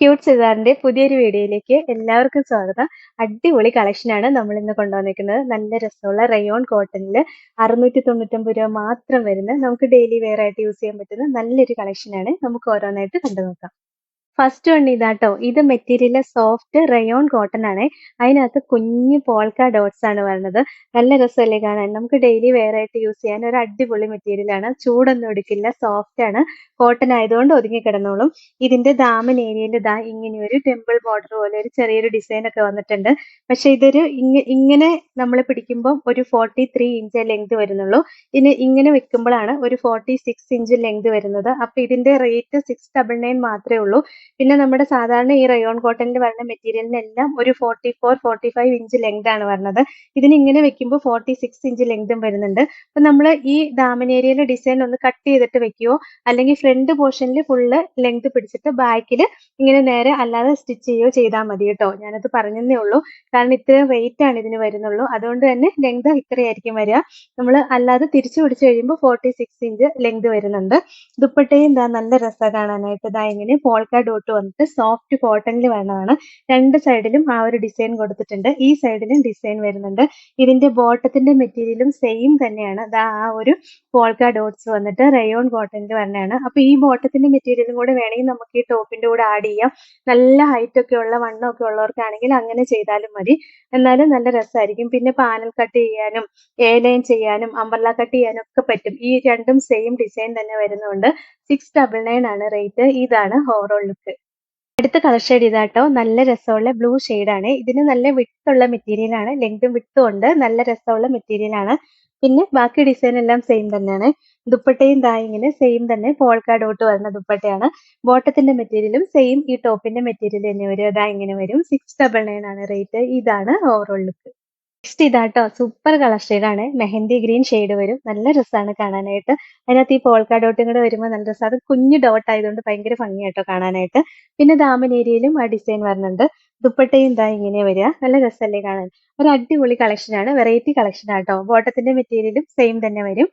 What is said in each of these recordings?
Cute സിതാറിന്റെ പുതിയൊരു വീഡിയോയിലേക്ക് എല്ലാവർക്കും സ്വാഗതം. അടിപൊളി കളക്ഷനാണ് നമ്മൾ ഇന്ന് കൊണ്ടുവന്നിരിക്കുന്നത്. നല്ല രസമുള്ള റയോൺ കോട്ടണിൽ അറുന്നൂറ്റി തൊണ്ണൂറ്റൊമ്പത് രൂപ മാത്രം വരുന്ന നമുക്ക് ഡെയിലി വെയർ ആയിട്ട് യൂസ് ചെയ്യാൻ പറ്റുന്ന നല്ലൊരു കളക്ഷനാണ് നമുക്ക് ഓരോന്നായിട്ട് കണ്ടു നോക്കാം ഫസ്റ്റ് വൺ ഇതാട്ടോ. ഇത് മെറ്റീരിയൽ സോഫ്റ്റ് റയോൺ കോട്ടൺ ആണ്. അതിനകത്ത് കുഞ്ഞു പോൾക്ക ഡോട്ട്സ് ആണ് വരുന്നത്. നല്ല രസമല്ലേ കാണാൻ. നമുക്ക് ഡെയിലി വെയർ ആയിട്ട് യൂസ് ചെയ്യാൻ ഒരു അടിപൊളി മെറ്റീരിയൽ ആണ്. ചൂടൊന്നും എടുക്കില്ല സോഫ്റ്റ് ആണ്. കോട്ടൺ ആയതുകൊണ്ട് ഒതുങ്ങി കിടന്നോളും. ഇതിന്റെ ദാമൻ ഏരിയയിൽ ദാ ഇങ്ങനെ ഒരു ടെമ്പിൾ ബോർഡർ പോലെ ഒരു ചെറിയൊരു ഡിസൈൻ ഒക്കെ വന്നിട്ടുണ്ട്. പക്ഷെ ഇതൊരു ഇങ്ങനെ നമ്മൾ പിടിക്കുമ്പോൾ ഒരു ഫോർട്ടി ത്രീ ഇഞ്ച് ലെങ്ത് വരുന്നുള്ളൂ. ഇനി ഇങ്ങനെ വെക്കുമ്പോഴാണ് ഒരു ഫോർട്ടി സിക്സ് ഇഞ്ച് ലെങ്ത് വരുന്നത്. അപ്പൊ ഇതിന്റെ റേറ്റ് സിക്സ് ഡബിൾ നയൻ മാത്രമേ ഉള്ളൂ. പിന്നെ നമ്മുടെ സാധാരണ ഈ റയോൺ കോട്ടണിൽ വരുന്ന മെറ്റീരിയലിനെല്ലാം ഒരു forty four forty five inch length ആണ് വരുന്നത്. ഇതിന് ഇങ്ങനെ വെക്കുമ്പോൾ ഫോർട്ടി സിക്സ് ഇഞ്ച് ലെങ്തും വരുന്നുണ്ട്. അപ്പൊ നമ്മൾ ഈ ഡാമിനേരിയൽ ഡിസൈൻ ഒന്ന് കട്ട് ചെയ്തിട്ട് വെക്കുകയോ അല്ലെങ്കിൽ ഫ്രണ്ട് പോർഷനിൽ ഫുള്ള് ലെങ്ത് പിടിച്ചിട്ട് ബാക്കിൽ ഇങ്ങനെ നേരെ അല്ലാതെ സ്റ്റിച്ച് ചെയ്യുകയോ ചെയ്താൽ മതി കേട്ടോ. ഞാനത് പറഞ്ഞതേ ഉള്ളൂ. കാരണം ഇത്രയും വെയിറ്റ് ആണ് ഇതിന് വരുന്നുള്ളൂ. അതുകൊണ്ട് തന്നെ ലെങ്ത് ഇത്രയായിരിക്കും വരിക. നമ്മൾ അല്ലാതെ തിരിച്ചു പിടിച്ചു കഴിയുമ്പോൾ ഫോർട്ടി സിക്സ് ഇഞ്ച് ലെങ്ത് വരുന്നുണ്ട്. ദുപ്പട്ടയും എന്താ നല്ല രസമാണ് കാണാനായിട്ട്. ഇതാ ഇങ്ങനെ പോൾക്കാ ഡോട്ട് വന്നിട്ട് സോഫ്റ്റ് കോട്ടണിൽ വേണമാണ്. രണ്ട് സൈഡിലും ആ ഒരു ഡിസൈൻ കൊടുത്തിട്ടുണ്ട്. ഈ സൈഡിലും ഡിസൈൻ വരുന്നുണ്ട്. ഇതിന്റെ ബോട്ടത്തിന്റെ മെറ്റീരിയലും സെയിം തന്നെയാണ്. ആ ഒരു പോൾക്ക ഡോട്ട്സ് വന്നിട്ട് റയോൺ കോട്ടണിൽ വരുന്നതാണ് അപ്പൊ ഈ ബോട്ടത്തിന്റെ മെറ്റീരിയലും കൂടെ വേണമെങ്കിൽ നമുക്ക് ഈ ടോപ്പിന്റെ കൂടെ ആഡ് ചെയ്യാം. നല്ല ഹൈറ്റ് ഒക്കെ ഉള്ള വണ്ണം ഒക്കെ ഉള്ളവർക്കാണെങ്കിൽ അങ്ങനെ ചെയ്താലും മതി. എന്നാലും നല്ല രസമായിരിക്കും. പിന്നെ പാനൽ കട്ട് ചെയ്യാനും എ ലൈൻ ചെയ്യാനും അമ്പർല കട്ട് ചെയ്യാനും ഒക്കെ പറ്റും. ഈ രണ്ടും സെയിം ഡിസൈൻ തന്നെ വരുന്നുണ്ട്. സിക്സ് ഡബിൾ നയൻ ആണ് റേറ്റ് ഇതാണ് ഓവറോൾ ലുക്ക് അടുത്ത കളർ ഷെയ്ഡ് ഇതാട്ടോ നല്ല രസമുള്ള ബ്ലൂ ആണ്. ഇതിന് നല്ല വിട്ടുള്ള മെറ്റീരിയൽ ആണ്. ലെങ്തും വിട്ടും ഉണ്ട്. നല്ല രസമുള്ള മെറ്റീരിയൽ ആണ്. പിന്നെ ബാക്കി ഡിസൈൻ എല്ലാം സെയിം തന്നെയാണ്. ദുപ്പട്ടയും ദാ ഇങ്ങനെ സെയിം തന്നെ. പോൾക്കാ ഡോട്ട് വരുന്ന ദുപ്പട്ടയാണ്. ബോട്ടത്തിന്റെ മെറ്റീരിയലും സെയിം ഈ ടോപ്പിന്റെ മെറ്റീരിയൽ തന്നെ വരും. അതാ ഇങ്ങനെ വരും. സിക്സ് ഡബിൾ നയൻ ആണ് റേറ്റ് ഇതാണ് ഓവറോൾ ലുക്ക് നെക്സ്റ്റ് ഇതാട്ടോ സൂപ്പർ കളർ ആണ്. മെഹന്തി ഗ്രീൻ ഷെയ്ഡ് വരും. നല്ല രസമാണ് കാണാനായിട്ട്. അതിനകത്ത് ഈ പോൾക്ക ഡോട്ടും കൂടെ വരുമ്പോൾ നല്ല രസം. അത് കുഞ്ഞു ഡോട്ട് ആയതുകൊണ്ട് ഭയങ്കര ഭംഗിയാട്ടോ കാണാനായിട്ട്. പിന്നെ ദാമൻ ഏരിയയിലും ആ ഡിസൈൻ വരുന്നുണ്ട് ദുപ്പട്ടയും ഇതാ ഇങ്ങനെ വരിക. നല്ല രസമല്ലേ കാണാൻ. ഒരു അടിപൊളി കളക്ഷനാണ് വെറൈറ്റി കളക്ഷൻ ആട്ടോ. ബോട്ടത്തിന്റെ മെറ്റീരിയലും സെയിം തന്നെ വരും.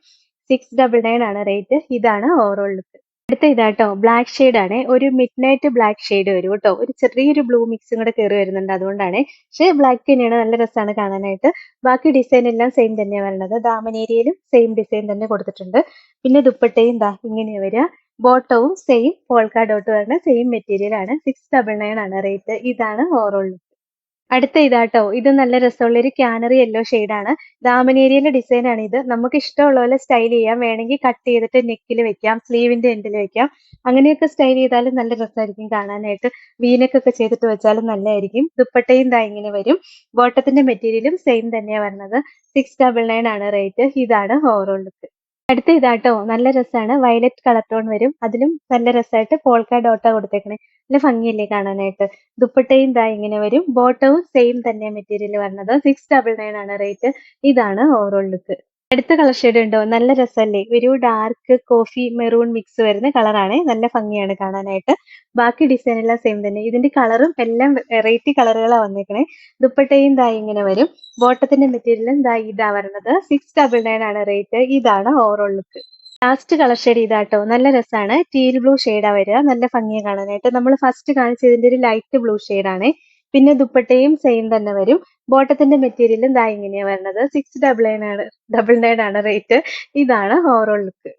സിക്സ് ഡബിൾ നയൻ ആണ് റേറ്റ് ഇതാണ് ഓവറോൾ ലുക്ക് അടുത്ത ഇതാട്ടോ ബ്ലാക്ക് ഷെയ്ഡ് ആണ്. ഒരു മിഡ് നൈറ്റ് ബ്ലാക്ക് ഷെയ്ഡ് വരും കേട്ടോ. ഒരു ചെറിയൊരു ബ്ലൂ മിക്സും കൂടെ കയറി വരുന്നുണ്ട് അതുകൊണ്ടാണ്. പക്ഷേ ബ്ലാക്ക് തന്നെയാണ് നല്ല രസമാണ് കാണാനായിട്ട്. ബാക്കി ഡിസൈൻ എല്ലാം സെയിം തന്നെയാണ് വരുന്നത് ദാമൻ ഏരിയയിലും സെയിം ഡിസൈൻ തന്നെ കൊടുത്തിട്ടുണ്ട്. പിന്നെ ദുപ്പട്ടയും ദാ ഇങ്ങനെയാണ് വരിക. ബോട്ടവും സെയിം പോൾക്കാ ഡോട്ട് വരുന്ന സെയിം മെറ്റീരിയൽ ആണ്. സിക്സ് ഡബിൾ നയൻ ആണ് റേറ്റ് ഇതാണ് ഓവറോൾ അടുത്ത ഇതാട്ടോ. ഇത് നല്ല രസമുള്ള ഒരു ക്യാനറി യെല്ലോ ആണ്. ദാമനേരിയന്റെ ഡിസൈൻ ആണ് ഇത്. നമുക്ക് ഇഷ്ടമുള്ള പോലെ സ്റ്റൈൽ ചെയ്യാം. വേണമെങ്കിൽ കട്ട് ചെയ്തിട്ട് നെക്കിൽ വെക്കാം സ്ലീവിന്റെ എൻഡിൽ വെക്കാം. അങ്ങനെയൊക്കെ സ്റ്റൈൽ ചെയ്താലും നല്ല രസമായിരിക്കും കാണാനായിട്ട്. വീനക്കൊക്കെ ചെയ്തിട്ട് വെച്ചാലും നല്ലതായിരിക്കും. ദുപ്പട്ടയും ദാ ഇങ്ങനെ വരും. ബോട്ടത്തിന്റെ മെറ്റീരിയലും സെയിം തന്നെയാണ് വരുന്നത്. സിക്സ് ഡബിൾ നയൻ ആണ് റേറ്റ് ഇതാണ് ഓവറോൾ ലുക്ക് അടുത്ത ഇതാട്ടോ നല്ല രസമാണ് വയലറ്റ് കളർ ടോൺ വരും. അതിലും നല്ല രസമായിട്ട് പോൾക്ക ഡോട്ട കൊടുത്തേക്കണേ. നല്ല ഭംഗിയല്ലേ കാണാനായിട്ട്. ദുപ്പട്ടയും ദാ ഇങ്ങനെ വരും. ബോട്ടവും സെയിം തന്നെ മെറ്റീരിയൽ വരുന്നത് സിക്സ് ഡബിൾ നയൻ ആണ് റേറ്റ് ഇതാണ് ഓവറോൾ ലുക്ക് അടുത്ത കളർ ഷെയ്ഡ് ഉണ്ടോ? നല്ല രസമല്ലേ ഒരു ഡാർക്ക് കോഫി മെറൂൺ മിക്സ് വരുന്ന കളറാണ് നല്ല ഭംഗിയാണ് കാണാനായിട്ട്. ബാക്കി ഡിസൈൻ എല്ലാം സെയിം തന്നെ. ഇതിന്റെ കളറും എല്ലാം വെറൈറ്റി കളറുകളാണ് വന്നേക്കണേ. ദുപ്പട്ടയും ദാ ഇങ്ങനെ വരും. ബോട്ടത്തിന്റെ മെറ്റീരിയലും ദാ ഇതാ വരുന്നത് സിക്സ് ഡബിൾ നയൻ ആണ് റേറ്റ് ഇതാണ് overall look last colour shade ഇതാട്ടോ നല്ല രസമാണ് ടീൽ ബ്ലൂ ഷെയ്ഡാണ് വരിക. നല്ല ഭംഗിയാണ് കാണാനായിട്ട്. നമ്മൾ ഫസ്റ്റ് കാണിച്ചതിന്റെ ഒരു ലൈറ്റ് ബ്ലൂ ആണ്. പിന്നെ ദുപ്പട്ടയും സെയിം തന്നെ വരും. ബോട്ടത്തിന്റെ മെറ്റീരിയലും ദാ ഇങ്ങനെയാണ് വരുന്നത് സിക്സ് ഡബിൾ നയൻ ആണ്. ഡബിൾ നയൻ ആണ് റേറ്റ് ഇതാണ് ഓവറോൾ ലുക്ക്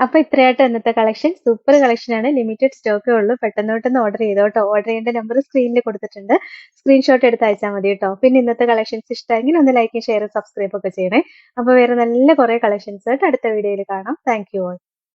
അപ്പൊ ഇത്രയായിട്ട് ഇന്നത്തെ കളക്ഷൻ സൂപ്പർ കളക്ഷൻ ആണ്. ലിമിറ്റഡ് സ്റ്റോക്കേ ഉള്ളൂ. പെട്ടെന്ന് പെട്ടെന്ന് ഓർഡർ ചെയ്തോട്ടോ. ഓർഡർ ചെയ്യേണ്ട നമ്പർ സ്ക്രീനിൽ കൊടുത്തിട്ടുണ്ട്. സ്ക്രീൻഷോട്ട് എടുത്ത് അയച്ചാൽ മതി കേട്ടോ പിന്നെ ഇന്നത്തെ കളക്ഷൻസ് ഇഷ്ടമെങ്കിൽ ഒന്ന് ലൈക്കും ഷെയറും സബ്സ്ക്രൈബ് ഒക്കെ ചെയ്യണേ. അപ്പൊ വേറെ നല്ല കുറെ കളക്ഷൻസ് ആയിട്ട് അടുത്ത വീഡിയോയിൽ കാണാം. Thank you all